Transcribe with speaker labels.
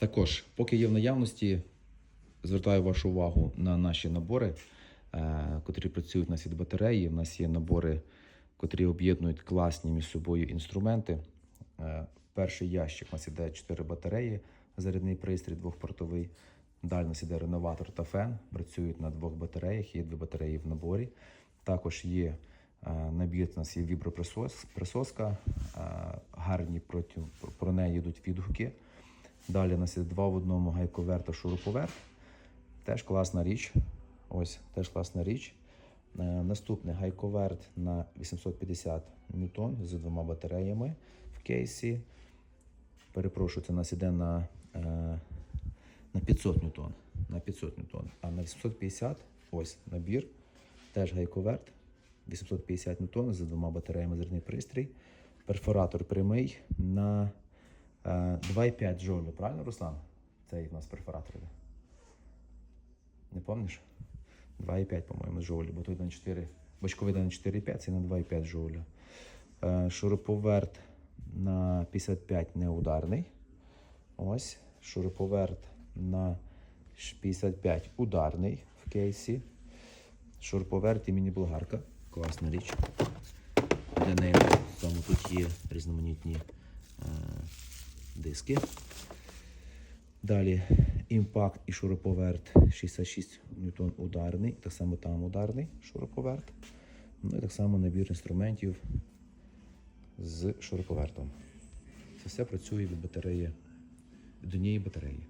Speaker 1: Також, поки є в наявності, звертаю вашу увагу на наші набори, е, котрі працюють у нас від батареї. У нас є набори, котрі об'єднують класні між собою інструменти. Е, Перший ящик у нас іде 4 батареї, зарядний пристрій двохпортовий. Далі у нас іде реноватор та фен. Працюють на двох батареях, є дві батареї в наборі. Також є е, набір, у нас є віброприсоска, гарні проти, про неї йдуть відгуки. Далі у нас є два в одному гайковерт та шуруповерт. Теж класна річ. Ось, теж класна річ. Е, Наступний гайковерт на 850 ньютон з двома батареями в кейсі. Перепрошую, це у нас іде на, е, на 500 ньютон. На 500 ньютон. А на 850 ось набір. Теж гайковерт. 850 ньютон з двома батареями зерний пристрій. Перфоратор прямий на 2,5 джоулю. Правильно, Руслан? Цей у нас перфоратор. Не пам'ятаєш? 2,5, по-моєму, джоулю, бо тут на 4, бочковий на 4,5, це на 2,5 джоулю. Е, Шуруповерт на 55 неударний. Ось. Шуруповерт на 55 ударний в кейсі. Шуруповерт і міні-болгарка. Класна річ. Для неї тому тут є різноманітні е, диски. Далі імпакт і шуруповерт 66 ньютон ударний, так само там ударний шуруповерт. Ну і так само набір інструментів з шуруповертом. Це все працює від батареї, від однієї батареї.